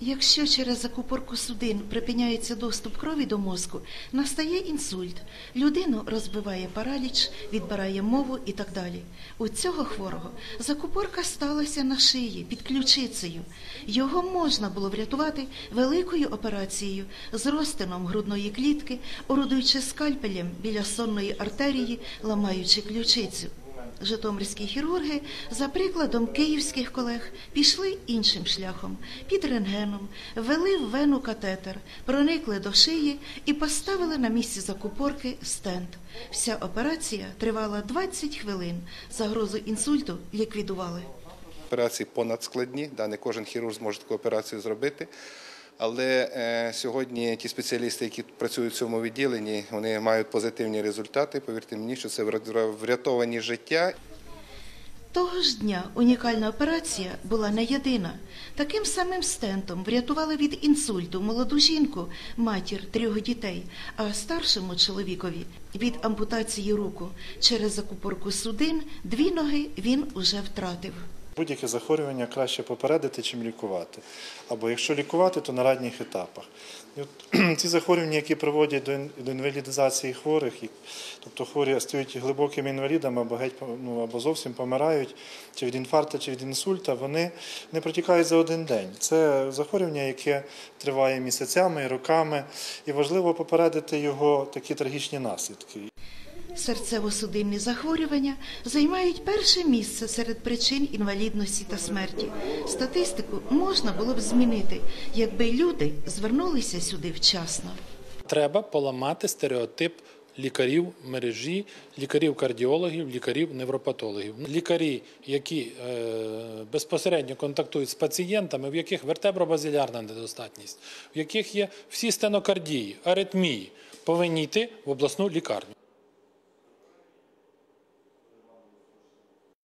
Якщо через закупорку судин припиняється доступ крові до мозку, настає інсульт. Людину розбиває параліч, відбирає мову і так далі. У цього хворого закупорка сталася на шиї під ключицею. Його можна було врятувати великою операцією з розтином грудної клітки, орудуючи скальпелем біля сонної артерії, ламаючи ключицю. Житомирські хірурги, за прикладом київських колег, пішли іншим шляхом під рентгеном, ввели в вену катетер, проникли до шиї і поставили на місці закупорки стенд. Вся операція тривала 20 хвилин. Загрозу інсульту ліквідували. Операції понадскладні, да, не кожен хірург зможе таку операцію зробити. Але е, сьогодні ті спеціалісти, які працюють в цьому відділенні, вони мають позитивні результати. Повірте мені, що це врятовані життя. Того ж дня унікальна операція була не єдина. Таким самим стентом врятували від інсульту молоду жінку, матір трьох дітей, а старшому чоловікові від ампутації руку через закупорку судин дві ноги він уже втратив. Будь-яке захворювання краще попередити, чим лікувати. Або якщо лікувати, то на ранніх етапах. І от, ці захворювання, які приводять до ін- до інвалідизації хворих, тобто хворі стають глибокими інвалідами або геть ну, або зовсім помирають, чи від інфаркту, чи від інсульта, вони не протікають за один день. Це захворювання, яке триває місяцями, роками, і важливо попередити його такі трагічні наслідки. Серцево-судинні захворювання займають перше місце серед причин інвалідності та смерті. Статистику можна було б змінити, якби люди звернулися сюди вчасно. Треба поламати стереотип лікарів мережі, лікарів-кардіологів, лікарів-невропатологів. Лікарі, які е, безпосередньо контактують з пацієнтами, в яких вертебробазилярна недостатність, в яких є всі стенокардії, аритмії, повинні йти в обласну лікарню.